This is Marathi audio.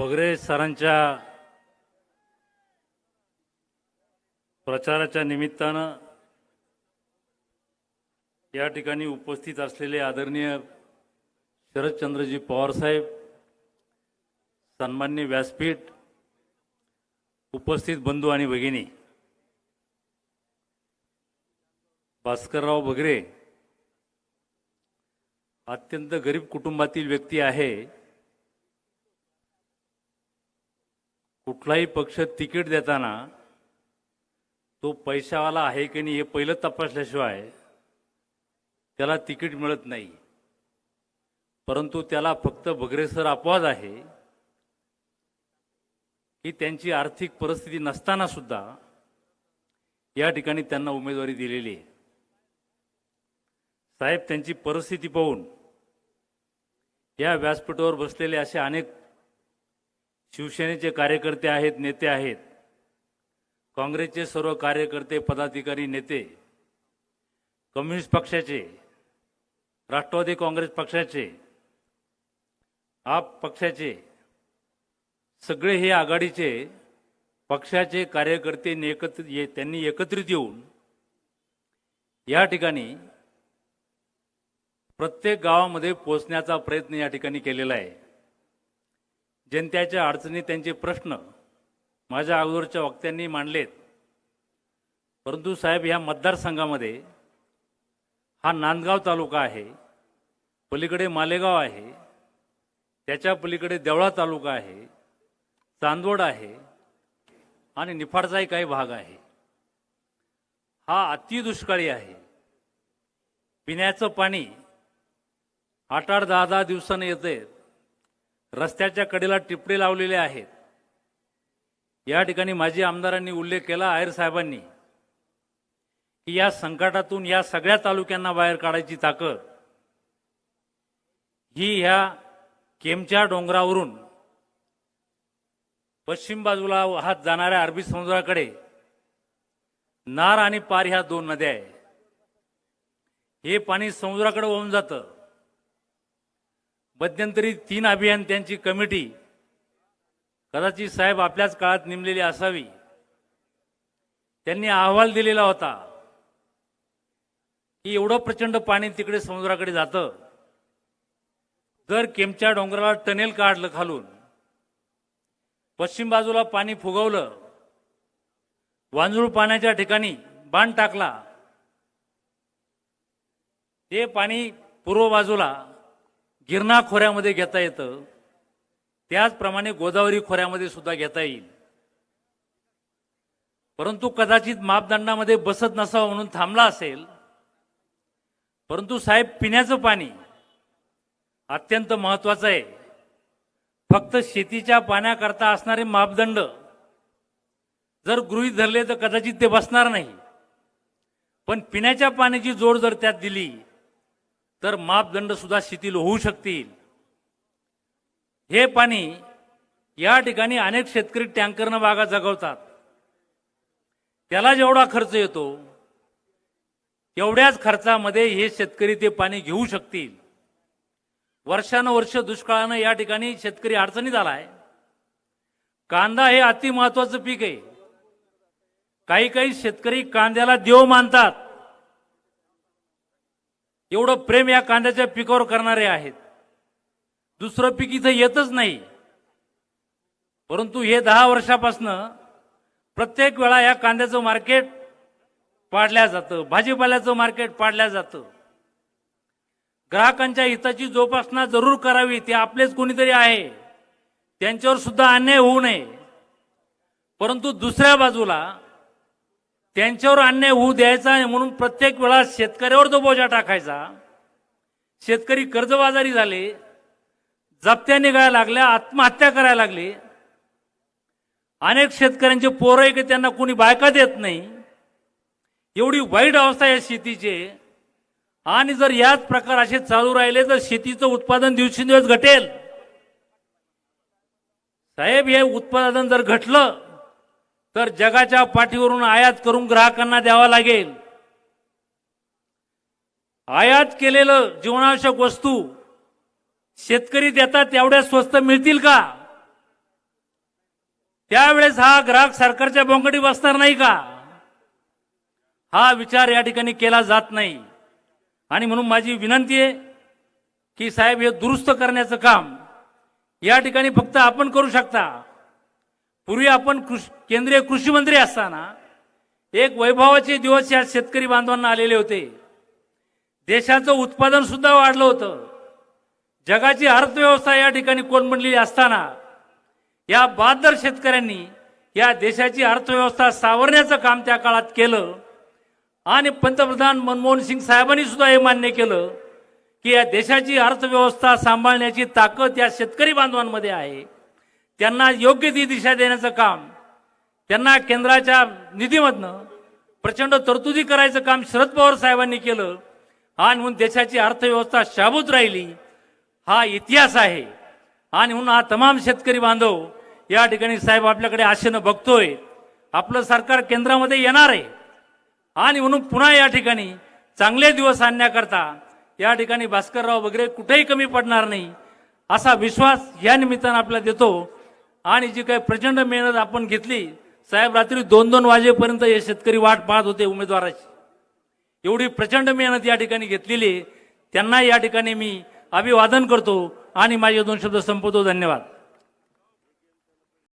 बगरे सरांच्या प्रचाराच्या निमित्तानं या ठिकाणी उपस्थित असलेले आदरणीय शरदचंद्रजी पवारसाहेब सन्मान्य व्यासपीठ उपस्थित बंधू आणि भगिनी भास्करराव बगरे अत्यंत गरीब कुटुंबातील व्यक्ती आहे. कुठलाही पक्ष तिकीट देताना तो पैशावाला आहे की नाही हे पहिलं तपासल्याशिवाय त्याला तिकीट मिळत नाही. परंतु त्याला फक्त भगरेसर अपवाद आहे की त्यांची आर्थिक परिस्थिती नसताना सुद्धा या ठिकाणी त्यांना उमेदवारी दिलेली आहे. साहेब त्यांची परिस्थिती पाहून या व्यासपीठावर बसलेले असे अनेक शिवसेनेचे कार्यकर्ते आहेत नेते आहेत. काँग्रेसचे सर्व कार्यकर्ते पदाधिकारी नेते. कम्युनिस्ट पक्षाचे राष्ट्रवादी काँग्रेस पक्षाचे आप पक्षाचे सगळे हे आघाडीचे पक्षाचे कार्यकर्ते एकत्र ये- त्यांनी एकत्रित येऊन या ठिकाणी प्रत्येक गावामध्ये पोचण्याचा प्रयत्न या ठिकाणी केलेला आहे. जनतेच्या अडचणी त्यांचे प्रश्न माझ्या अगोदरच्या वक्त्यांनी मांडलेत. परंतु साहेब ह्या मतदारसंघामध्ये हा नांदगाव तालुका आहे पलीकडे मालेगाव आहे त्याच्या पलीकडे देवळा तालुका आहे चांदवड आहे आणि निफाडचाही काही भाग आहे. हा अतिदुष्काळी आहे. पिण्याचं पाणी आठ आठ दहा दहा दिवसानं येते रस्त्याच्या कडेला टिपडे लावलेले आहेत. या ठिकाणी माजी आमदारांनी उल्लेख केला आयर साहेबांनी की या संकटातून या सगळ्या तालुक्यांना बाहेर काढायची ताकद ही ह्या केमच्या डोंगरावरून पश्चिम बाजूला वाहत जाणाऱ्या अरबी समुद्राकडे नार आणि पार ह्या दोन नद्या आहे हे पाणी समुद्राकडे वाहून जातं. मध्यंतरी तीन अभियंत्यांची कमिटी कदाचित साहेब आपल्याच काळात नेमलेली असावी. त्यांनी अहवाल दिलेला होता की एवढं प्रचंड पाणी तिकडे समुद्राकडे जातं. जर केमच्या डोंगराला टनेल काढलं खालून पश्चिम बाजूला पाणी फुगवलं वांजूळ पाण्याच्या ठिकाणी बाण टाकला ते पाणी पूर्व बाजूला गिरणा खोऱ्यामध्ये घेता येतं. त्याचप्रमाणे गोदावरी खोऱ्यामध्ये सुद्धा घेता येईल. परंतु कदाचित मापदंडामध्ये बसत नसावं म्हणून थांबला असेल. परंतु साहेब पिण्याचं पाणी अत्यंत महत्वाचं आहे. फक्त शेतीच्या पाण्याकरता असणारे मापदंड जर गृहीत धरले तर कदाचित ते बसणार नाही. पण पिण्याच्या पाण्याची जोड जर त्यात दिली तर मापदंड सुद्धा शिथिल होऊ शकतील. हे पाणी या ठिकाणी अनेक शेतकरी टँकरनं बागा जगवतात. त्याला जेवढा खर्च येतो तेवढ्याच खर्चामध्ये हे शेतकरी ते पाणी घेऊ शकतील. वर्षानुवर्ष दुष्काळानं या ठिकाणी शेतकरी अडचणीत आलाय. कांदा हे अति महत्वाचं पीक आहे. काही काही शेतकरी कांद्याला देव मानतात. एवढं प्रेम या कांद्याच्या पिकावर करणारे आहेत. दुसरं पीक इथं येतच नाही. परंतु हे दहा वर्षापासनं प्रत्येक वेळा या कांद्याचं मार्केट पाडल्या जातं भाजीपाल्याचं मार्केट पाडल्या जातं. ग्राहकांच्या हिताची जोपासना जरूर करावी ते आपलेच कोणीतरी आहे. त्यांच्यावर सुद्धा अन्याय होऊ नये. परंतु दुसऱ्या बाजूला त्यांच्यावर अन्याय होऊ द्यायचा नाही म्हणून प्रत्येक वेळा शेतकऱ्यावर तो बोजा टाकायचा शेतकरी कर्जबाजारी झाले जप्त्या निघायला लागल्या आत्महत्या करायला लागली. अनेक शेतकऱ्यांचे पोरं आहे की त्यांना कोणी बायका देत नाही. एवढी वाईट अवस्था आहे शेतीचे. आणि जर याच प्रकार असे चालू राहिले तर शेतीचं उत्पादन दिवसेंदिवस घटेल. साहेब हे उत्पादन जर घटलं तर जगाच्या पाठीवरून आयात करून ग्राहकांना द्यावा लागेल. आयात केलेलं जीवनावश्यक वस्तू शेतकरी देतात तेवढ्या स्वस्त मिळतील का? त्यावेळेस हा ग्राहक सरकारच्या बोंगडी बसणार नाही का? हा विचार या ठिकाणी केला जात नाही. आणि म्हणून माझी विनंती आहे की साहेब हे दुरुस्त करण्याचं काम या ठिकाणी फक्त आपण करू शकता. पूर्वी आपण कृषी केंद्रीय कृषी मंत्री असताना एक वैभवाचे दिवस या शेतकरी बांधवांना आलेले होते. देशाचं उत्पादन सुद्धा वाढलं होतं. जगाची अर्थव्यवस्था या ठिकाणी कोलमडलेली असताना या बहादर शेतकऱ्यांनी या देशाची अर्थव्यवस्था सावरण्याचं काम त्या काळात केलं आणि पंतप्रधान मनमोहन सिंग साहेबांनी सुद्धा हे मान्य केलं की या देशाची अर्थव्यवस्था सांभाळण्याची ताकद या शेतकरी बांधवांमध्ये आहे. त्यांना योग्य ती दिशा देण्याचं काम त्यांना केंद्राच्या निधीमधनं प्रचंड तरतुदी करायचं काम शरद पवार साहेबांनी केलं आणि म्हणून देशाची अर्थव्यवस्था शाबूत राहिली हा इतिहास आहे. आणि म्हणून हा तमाम शेतकरी बांधव या ठिकाणी साहेब आपल्याकडे आशेनं बघतोय. आपलं सरकार केंद्रामध्ये येणार आहे. आणि म्हणून पुन्हा या ठिकाणी चांगले दिवस आणण्याकरता या ठिकाणी भास्करराव वगैरे कुठेही कमी पडणार नाही असा विश्वास या निमित्तानं आपल्याला देतो. आणि जी काही प्रचंड मेहनत आपण घेतली साहेब रात्री दोन दोन वाजेपर्यंत हे शेतकरी वाट पाहत होते उमेदवाराची. एवढी प्रचंड मेहनत या ठिकाणी घेतलेली आहे. त्यांना या ठिकाणी मी अभिवादन करतो आणि माझे दोन शब्द संपवतो. धन्यवाद.